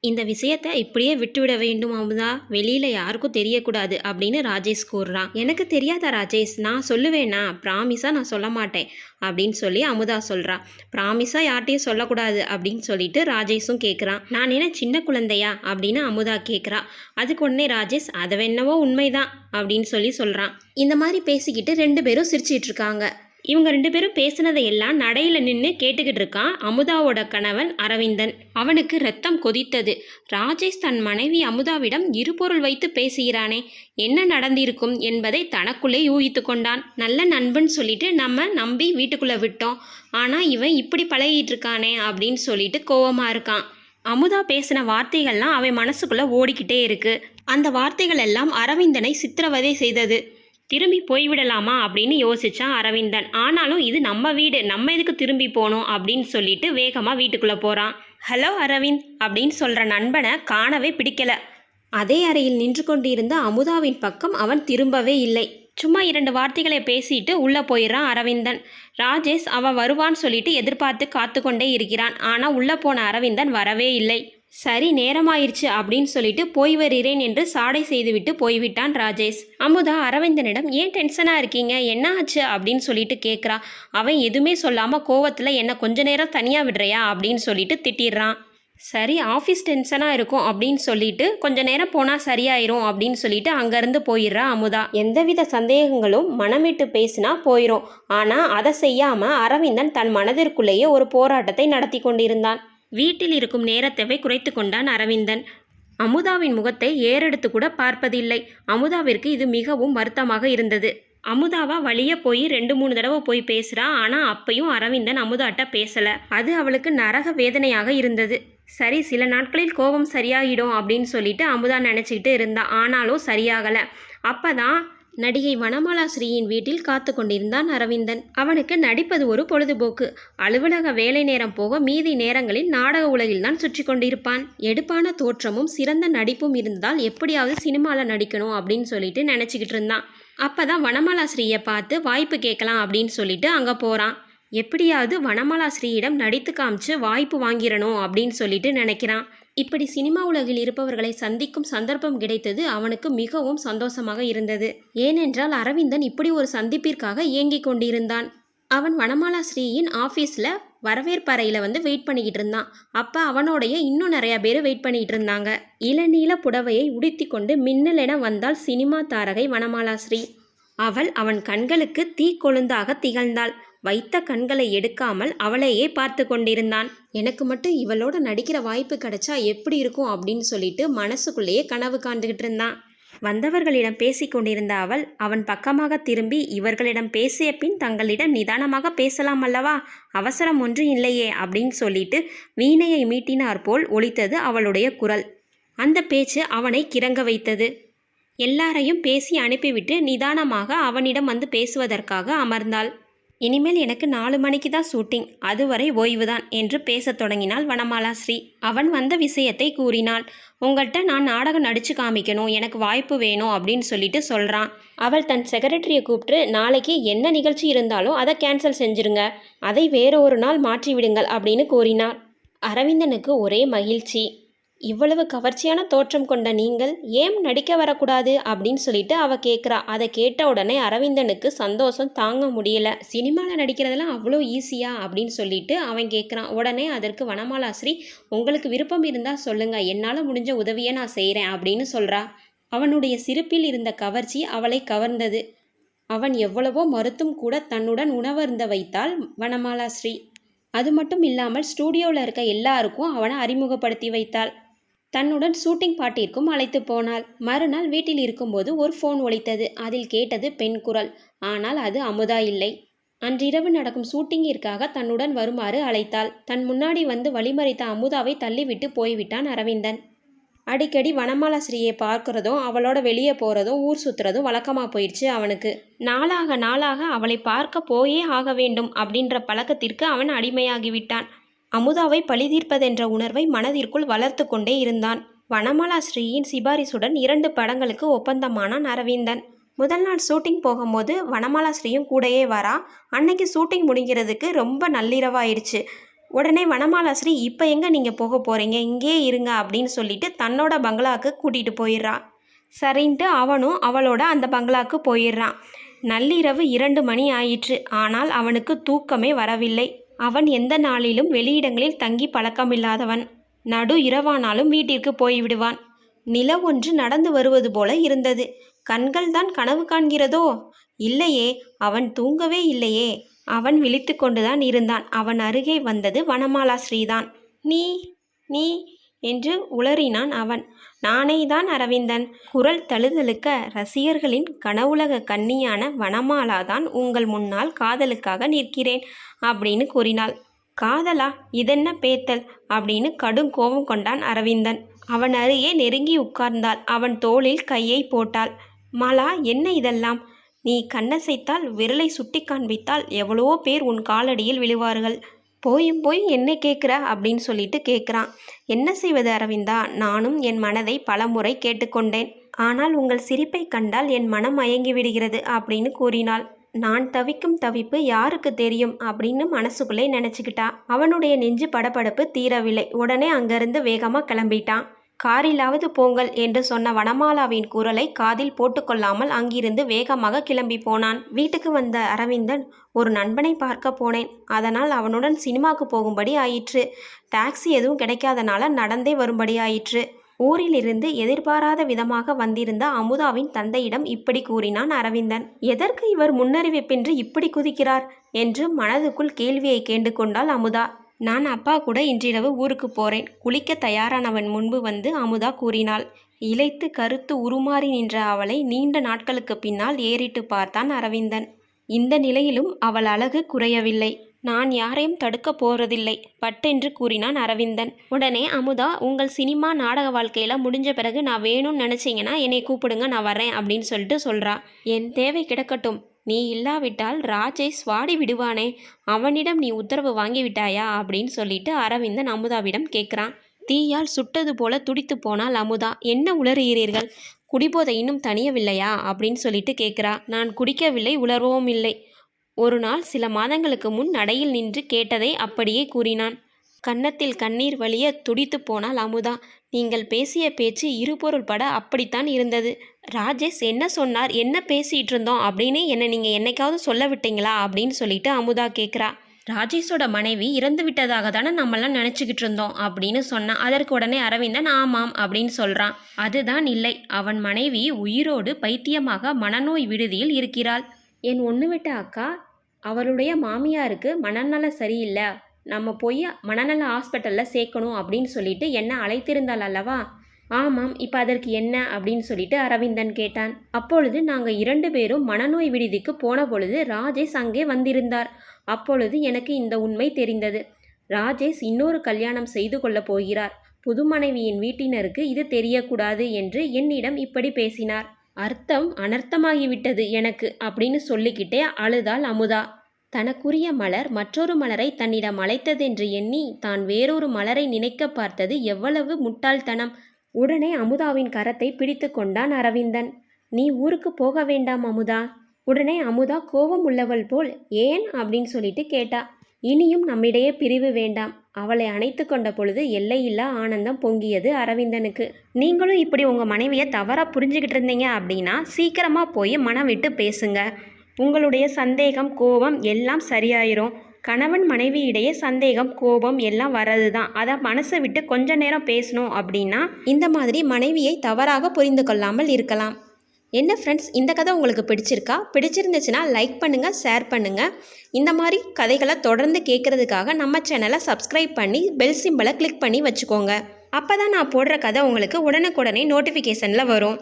இந்த விஷயத்தை இப்படியே விட்டுவிட வேண்டும் அமுதா. வெளியில் யாருக்கும் தெரியக்கூடாது அப்படின்னு ராஜேஷ் கூறுறான். எனக்கு தெரியாதா ராஜேஷ்? நான் சொல்லுவேனா? ப்ராமிஸாக நான் சொல்ல மாட்டேன் அப்படின்னு சொல்லி அமுதா சொல்கிறா ப்ராமிஸாக யார்ட்டையும் சொல்லக்கூடாது அப்படின்னு சொல்லிட்டு ராஜேஷும் கேட்குறான் நான் என்ன சின்ன குழந்தையா? அப்படின்னு அமுதா கேட்குறா அதுக்கு உடனே ராஜேஷ் அதை வேணவோ உண்மைதான் அப்படின்னு சொல்லி சொல்கிறான் இந்த மாதிரி பேசிக்கிட்டு ரெண்டு பேரும் சிரிச்சிட்டு இருக்காங்க. இவங்க ரெண்டு பேரும் பேசுனதை எல்லாம் நடையில் நின்று கேட்டுக்கிட்டு இருக்கான் அமுதாவோட கணவன் அரவிந்தன். அவனுக்கு ரத்தம் கொதித்தது. ராஜேஷ் தன் மனைவி அமுதாவிடம் இருபொருள் வைத்து பேசுகிறானே என்ன நடந்திருக்கும் என்பதை தனக்குள்ளே யூகித்து கொண்டான். நல்ல நண்பன் சொல்லிட்டு நம்ம நம்பி வீட்டுக்குள்ளே விட்டோம். ஆனால் இவன் இப்படி பழகிட்டு இருக்கானே அப்படின்னு சொல்லிட்டு கோவமாக இருக்கான். அமுதா பேசின வார்த்தைகள்லாம் அவன் மனசுக்குள்ளே ஓடிக்கிட்டே இருக்கு. அந்த வார்த்தைகள் எல்லாம் அரவிந்தனை சித்திரவதை செய்தது. திரும்பி போய்விடலாமா அப்படின்னு யோசித்தான் அரவிந்தன். ஆனாலும் இது நம்ம வீடு நம்ம எதுக்கு திரும்பி போகணும் அப்படின்னு சொல்லிட்டு வேகமாக வீட்டுக்குள்ளே போகிறான் ஹலோ அரவிந்த் அப்படின்னு சொல்கிற நண்பனை காணவே பிடிக்கல. அதே அறையில் நின்று கொண்டிருந்த அமுதாவின் பக்கம் அவன் திரும்பவே இல்லை. சும்மா இரண்டு வார்த்தைகளை பேசிட்டு உள்ளே போயிடுறான் அரவிந்தன். ராஜேஷ் அவன் வருவான்னு சொல்லிட்டு எதிர்பார்த்து காத்து கொண்டே இருக்கிறான். ஆனால் உள்ளே போன அரவிந்தன் வரவே இல்லை. சரி நேரமாயிருச்சு அப்படின்னு சொல்லிட்டு போய் வருகிறேன் என்று சாடை செய்துவிட்டு போய்விட்டான் ராஜேஷ். அமுதா அரவிந்தனிடம் ஏன் டென்ஷனாக இருக்கீங்க? என்ன ஆச்சு? அப்படின்னு சொல்லிட்டு கேட்குறா. அவன் எதுவுமே சொல்லாமல் கோவத்தில் என்னை கொஞ்ச நேரம் தனியாக விடுறியா? அப்படின்னு சொல்லிட்டு திட்டிடுறான். சரி ஆஃபீஸ் டென்ஷனாக இருக்கும் அப்படின்னு சொல்லிட்டு கொஞ்ச நேரம் போனால் சரியாயிரும் அப்படின்னு சொல்லிட்டு அங்கேருந்து போயிடுறா அமுதா. எந்தவித சந்தேகங்களும் மனமிட்டு பேசினா போயிடும் ஆனால் அதை செய்யாமல் அரவிந்தன் தன் மனதிற்குள்ளேயே ஒரு போராட்டத்தை நடத்தி கொண்டிருந்தான். வீட்டில் இருக்கும் நேரத்தை குறைத்து கொண்டான் அரவிந்தன். அமுதாவின் முகத்தை ஏறெடுத்து கூட பார்ப்பதில்லை. அமுதாவிற்கு இது மிகவும் வருத்தமாக இருந்தது. அமுதாவா வழிய போய் ரெண்டு மூணு தடவை போய் பேசுறா. ஆனா அப்பையும் அரவிந்தன் அமுதாட்ட பேசல. அது அவளுக்கு நரக வேதனையாக இருந்தது. சரி சில நாட்களில் கோபம் சரியாகிடும் அப்படின்னு சொல்லிட்டு அமுதா நினச்சிக்கிட்டு இருந்தா. ஆனாலும் சரியாகலை. அப்போ தான் நடிகை வனமாலா ஸ்ரீயின் வீட்டில் காத்து கொண்டிருந்தான் அரவிந்தன். அவனுக்கு நடிப்பது ஒரு பொழுதுபோக்கு. அலுவலக வேலை நேரம் போக மீதி நேரங்களில் நாடக உலகில்தான் சுற்றி கொண்டிருப்பான். எடுப்பான தோற்றமும் சிறந்த நடிப்பும் இருந்தால் எப்படியாவது சினிமாவில் நடிக்கணும் அப்படின்னு சொல்லிட்டு நினச்சிக்கிட்டு இருந்தான். அப்போ தான் வனமாலா ஸ்ரீயை பார்த்து வாய்ப்பு கேட்கலாம் அப்படின்னு சொல்லிட்டு அங்கே போகிறான் எப்படியாவது வனமாலா ஸ்ரீயிடம் நடித்து காமிச்சு வாய்ப்பு வாங்கிடணும் அப்படின்னு சொல்லிட்டு நினைக்கிறான். இப்படி சினிமா உலகில் இருப்பவர்களை சந்திக்கும் சந்தர்ப்பம் கிடைத்தது அவனுக்கு மிகவும் சந்தோஷமாக இருந்தது. ஏனென்றால் அரவிந்தன் இப்படி ஒரு சந்திப்பிற்காக ஏங்கிக் கொண்டிருந்தான். அவன் வனமாலா ஸ்ரீயின் ஆஃபீஸில் வரவேற்பறையில் வந்து வெயிட் பண்ணிக்கிட்டு இருந்தான். அப்போ அவனோடைய இன்னும் நிறையா பேர் வெயிட் பண்ணிக்கிட்டு இருந்தாங்க. இளநீல புடவையை உடுத்தி கொண்டு மின்னலென வந்தால் சினிமா தாரகை வனமாலா ஸ்ரீ. அவள் அவன் கண்களுக்கு தீக்கொழுந்தாக திகழ்ந்தாள். வைத்த கண்களை எடுக்காமல் அவளையே பார்த்து கொண்டிருந்தான். எனக்கு மட்டும் இவளோட நடிக்கிற வாய்ப்பு கிடைச்சா எப்படி இருக்கும்? அப்படின்னு சொல்லிட்டு மனசுக்குள்ளேயே கனவு காண்டுகிட்டு இருந்தான். வந்தவர்களிடம் பேசிக் கொண்டிருந்த அவள் அவன் பக்கமாக திரும்பி இவர்களிடம் பேசிய பின் தங்களிடம் நிதானமாக பேசலாம் அல்லவா? அவசரம் ஒன்று இல்லையே அப்படின்னு சொல்லிட்டு வீணையை மீட்டினார் போல் ஒலித்தது அவளுடைய குரல். அந்த பேச்சு அவனை கிறங்க வைத்தது. எல்லாரையும் பேசி அனுப்பிவிட்டு நிதானமாக அவனிடம் வந்து பேசுவதற்காக அமர்ந்தாள். இனிமேல் எனக்கு நாலு மணிக்கு தான் ஷூட்டிங். அதுவரை ஓய்வுதான் என்று பேசத் தொடங்கினாள் வனமாலா ஸ்ரீ. அவன் வந்த விஷயத்தை கூறினாள். உங்கள்கிட்ட நான் நாடகம் நடித்து காமிக்கணும். எனக்கு வாய்ப்பு வேணும் அப்படின்னு சொல்லிட்டு சொல்கிறான் அவள் தன் செக்ரட்டரியை கூப்பிட்டு நாளைக்கு என்ன நிகழ்ச்சி இருந்தாலும் அதை கேன்சல் செஞ்சிருங்க. அதை வேற ஒரு நாள் மாற்றி விடுங்கள் அப்படின்னு கூறினார் அரவிந்தனுக்கு ஒரே மகிழ்ச்சி. இவ்வளவு கவர்ச்சியான தோற்றம் கொண்ட நீங்கள் ஏன் நடிக்க வரக்கூடாது அப்படின்னு சொல்லிட்டு அவ கேட்குறா அதை கேட்ட உடனே அரவிந்தனுக்கு சந்தோஷம் தாங்க முடியல. சினிமாவில் நடிக்கிறதெல்லாம் அவ்வளோ ஈஸியா? அப்படின்னு சொல்லிட்டு அவன் கேட்குறான் உடனே அதற்கு வனமாலாஸ்ரீ உங்களுக்கு விருப்பம் இருந்தால் சொல்லுங்க. என்னால் முடிஞ்ச உதவியை நான் செய்கிறேன் அப்படின்னு சொல்கிறா அவனுடைய சிரிப்பில் இருந்த கவர்ச்சி அவளை கவர்ந்தது. அவன் எவ்வளவோ மறுத்தும் கூட தன்னுடன் உணவருந்த வைத்தாள் வனமாலாஸ்ரீ அது மட்டும் இல்லாமல் ஸ்டூடியோவில் இருக்க எல்லாருக்கும் அவனை அறிமுகப்படுத்தி வைத்தாள். தன்னுடன் ஷூட்டிங் பாட்டிற்கும் அழைத்து போனாள். மறுநாள் வீட்டில் இருக்கும்போது ஒரு ஃபோன் ஒலித்தது. அதில் கேட்டது பெண் குரல். ஆனால் அது அமுதா இல்லை. அன்றிரவு நடக்கும் ஷூட்டிங்கிற்காக தன்னுடன் வருமாறு அழைத்தாள். தன் முன்னாடி வந்து வழிமறித்த அமுதாவை தள்ளிவிட்டு போய்விட்டான் அரவிந்தன். அடிக்கடி வனமாலாஸ்ரீயை பார்க்கிறதும் அவளோட வெளியே போகிறதும் ஊர் சுற்றுறதும் வழக்கமாக போயிடுச்சு அவனுக்கு. நாளாக நாளாக அவளை பார்க்க போயே ஆக வேண்டும் அப்படின்ற பழக்கத்திற்கு அவன் அடிமையாகிவிட்டான். அமுதாவை பழிதீர்ப்பதென்ற உணர்வை மனதிற்குள் வளர்த்து கொண்டே இருந்தான். வனமாலா ஸ்ரீயின் சிபாரிசுடன் இரண்டு படங்களுக்கு ஒப்பந்தமானான் அரவிந்தன். முதல் நாள் ஷூட்டிங் போகும்போது வனமாலா ஸ்ரீயும் கூடயே வரா. அன்னைக்கு ஷூட்டிங் முடிங்கிறதுக்கு ரொம்ப நள்ளிரவாயிடுச்சு. உடனே வனமாலாஸ்ரீ இப்போ எங்கே நீங்கள் போக போகிறீங்க இங்கே இருங்க அப்படின்னு சொல்லிட்டு தன்னோட பங்களாவுக்கு கூட்டிகிட்டு போயிடுறா. சரின்ட்டு அவனும் அவளோட அந்த பங்களாவுக்கு போயிடுறான் நள்ளிரவு இரண்டு மணி ஆயிற்று. ஆனால் அவனுக்கு தூக்கமே வரவில்லை. அவன் எந்த நாளிலும் வெளியிடங்களில் தங்கி பழக்கமில்லாதவன். நடு இரவானாலும் வீட்டிற்கு போய்விடுவான். நில ஒன்று நடந்து வருவது போல இருந்தது. கண்கள் தான் கனவு காண்கிறதோ? இல்லையே அவன் தூங்கவே இல்லையே. அவன் விழித்து கொண்டுதான் இருந்தான். அவன் அருகே வந்தது வனமாலா ஸ்ரீதான். நீ நீ என்று உளறினான் அவன். நானே தான் அரவிந்தன். குரல் தழுதழுக்க ரசிகர்களின் கனவுலக கன்னியான வனமாலா தான் உங்கள் முன்னால் காதலுக்காக நிற்கிறேன் அப்படின்னு கூறினாள். காதலா? இதென்ன பேத்தல்? அப்படின்னு கடும் கோபம் கொண்டான் அரவிந்தன். அவன் அருகே நெருங்கி உட்கார்ந்தாள். அவன் தோளில் கையை போட்டாள். மாலா என்ன இதெல்லாம்? நீ கண்ணசைத்தால் விரலை சுட்டி காண்பித்தால் எவ்வளவோ பேர் உன் காலடியில் விழுவார்கள். போயும் போய் என்ன கேட்குற அப்படின்னு சொல்லிட்டு கேட்குறான் என்ன செய்வது அரவிந்தா? நானும் என் மனதை பலமுறை கேட்டுக்கொண்டேன். ஆனால் உங்கள் சிரிப்பை கண்டால் என் மனம் மயங்கி விடுகிறது அப்படின்னு கூறினாள். நான் தவிக்கும் தவிப்பு யாருக்கு தெரியும்? அப்படின்னு மனசுக்குள்ளே நினச்சிக்கிட்டா. அவனுடைய நெஞ்சு படபடப்பு தீரவில்லை. உடனே அங்கிருந்து வேகமாக கிளம்பிட்டான். காரிலாவது போங்கள் என்று சொன்ன வனமாலாவின் குரலை காதில் போட்டுக்கொள்ளாமல் அங்கிருந்து வேகமாக கிளம்பி போனான். வீட்டுக்கு வந்த அரவிந்தன் ஒரு நண்பனை பார்க்க போனேன். அதனால் அவனுடன் சினிமாவுக்கு போகும்படி ஆயிற்று. டாக்ஸி எதுவும் கிடைக்காதனால நடந்தே வரும்படி ஆயிற்று. ஊரிலிருந்து எதிர்பாராத விதமாக வந்திருந்த அமுதாவின் தந்தையிடம் இப்படி கூறினான் அரவிந்தன். எதற்கு இவர் முன்னறிவிப்பின்றி இப்படி குதிக்கிறார்? என்று மனதுக்குள் கேள்வியை கேட்டுக்கொண்டாள் அமுதா. நான் அப்பா கூட இன்றிரவு ஊருக்கு போறேன். குளிக்க தயாரானவன் முன்பு வந்து அமுதா கூறினாள். இழைத்து கருத்து உருமாறி நின்ற அவளை நீண்ட நாட்களுக்கு பின்னால் ஏறிட்டு பார்த்தான் அரவிந்தன். இந்த நிலையிலும் அவள் அழகு குறையவில்லை. நான் யாரையும் தடுக்க போறதில்லை பட்டென்று கூறினான் அரவிந்தன். உடனே அமுதா உங்கள் சினிமா நாடக வாழ்க்கையில முடிஞ்ச பிறகு நான் வேணும்னு நினைச்சீங்கன்னா என்னை கூப்பிடுங்க நான் வரேன் அப்படின்னு சொல்லிட்டு சொல்றா. என் தேவை கிடக்கட்டும். நீ இல்லாவிட்டால் ராஜை சுவாடி விடுவானே. அவனிடம் நீ உத்தரவு வாங்கி விட்டாயா அப்படின்னு சொல்லிட்டு அரவிந்தன் அமுதாவிடம் கேட்குறான். தீயால் சுட்டது போல துடித்து போனால் அமுதா. என்ன உளறுகிறீர்கள்? குடிபோதை இன்னும் தனியவில்லையா அப்படின்னு சொல்லிட்டு கேட்குறா. நான் குடிக்கவில்லை உளரவும் இல்லை. ஒரு நாள் சில மாதங்களுக்கு முன் நடையில் நின்று கேட்டதை அப்படியே கூறினான். கன்னத்தில் கண்ணீர் வழிய துடித்து போனால் அமுதா. நீங்கள் பேசிய பேச்சு இருபொருள் பட அப்படித்தான் இருந்தது. ராஜேஷ் என்ன சொன்னார்? என்ன பேசிகிட்டு இருந்தோம்? அப்படின்னு என்னை நீங்கள் என்னைக்காவது சொல்ல விட்டீங்களா? அப்படின்னு சொல்லிட்டு அமுதா கேட்குறா ராஜேஷோட மனைவி இறந்து விட்டதாக தானே நம்மளாம் நினச்சிக்கிட்டு இருந்தோம்? அப்படின்னு சொன்னான் அதற்கு உடனே அரவிந்தன் ஆமாம் அப்படின்னு சொல்கிறான் அதுதான் இல்லை. அவன் மனைவி உயிரோடு பைத்தியமாக மனநோய் விடுதியில் இருக்கிறாள். என் ஒன்று விட்ட அக்கா அவளுடைய மாமியாருக்கு மனநல சரியில்லை. நம்ம போய் மனநல ஹாஸ்பிட்டலில் சேர்க்கணும் அப்படின்னு சொல்லிட்டு என்ன அழைத்திருந்தாள் அல்லவா? ஆமாம் இப்போ அதற்கு என்ன? அப்படின்னு சொல்லிட்டு அரவிந்தன் கேட்டான். அப்பொழுது நாங்கள் இரண்டு பேரும் மனநோய் விடுதிக்கு போன பொழுது ராஜேஷ் அங்கே வந்திருந்தார். அப்பொழுது எனக்கு இந்த உண்மை தெரிந்தது. ராஜேஷ் இன்னொரு கல்யாணம் செய்து கொள்ளப் போகிறார். புது மனைவியின் வீட்டினருக்கு இது தெரியக்கூடாது என்று என்னிடம் இப்படி பேசினார். அர்த்தம் அனர்த்தமாகிவிட்டது எனக்கு அப்படின்னு சொல்லிக்கிட்டே அழுதாள் அமுதா. தனக்குரிய மலர் மற்றொரு மலரை தன்னிடம் அழைத்ததென்று எண்ணி தான் வேறொரு மலரை நினைக்க பார்த்தது எவ்வளவு முட்டாள்தனம். உடனே அமுதாவின் கரத்தை பிடித்து கொண்டான் அரவிந்தன். நீ ஊருக்கு போக வேண்டாம் அமுதா. உடனே அமுதா கோபம் உள்ளவள் போல் ஏன் அப்படின்னு சொல்லிட்டு கேட்டா. இனியும் நம்மிடையே பிரிவு வேண்டாம். அவளை அணைத்து கொண்ட பொழுது எல்லையில்லா ஆனந்தம் பொங்கியது அரவிந்தனுக்கு. நீங்களும் இப்படி உங்கள் மனைவியை தவறாக புரிஞ்சுக்கிட்டு இருந்தீங்க அப்படின்னா சீக்கிரமாக போய் மனம் விட்டு பேசுங்க. உங்களுடைய சந்தேகம் கோபம் எல்லாம் சரியாயிரும். கணவன் மனைவி இடையே சந்தேகம் கோபம் எல்லாம் வர்றது தான் அதை மனசை விட்டு கொஞ்ச நேரம் பேசணும் அப்படின்னா இந்த மாதிரி மனைவியை தவறாக புரிந்து கொள்ளாமல் இருக்கலாம். என்ன ஃப்ரெண்ட்ஸ் இந்த கதை உங்களுக்கு பிடிச்சிருக்கா? பிடிச்சிருந்துச்சுன்னா லைக் பண்ணுங்கள் ஷேர் பண்ணுங்கள் இந்த மாதிரி கதைகளை தொடர்ந்து கேட்குறதுக்காக நம்ம சேனலை சப்ஸ்கிரைப் பண்ணி பெல் சிம்பிளை கிளிக் பண்ணி வச்சுக்கோங்க. அப்போ தான் நான் போடுற கதை உங்களுக்கு உடனுக்குடனே நோட்டிஃபிகேஷனில் வரும்.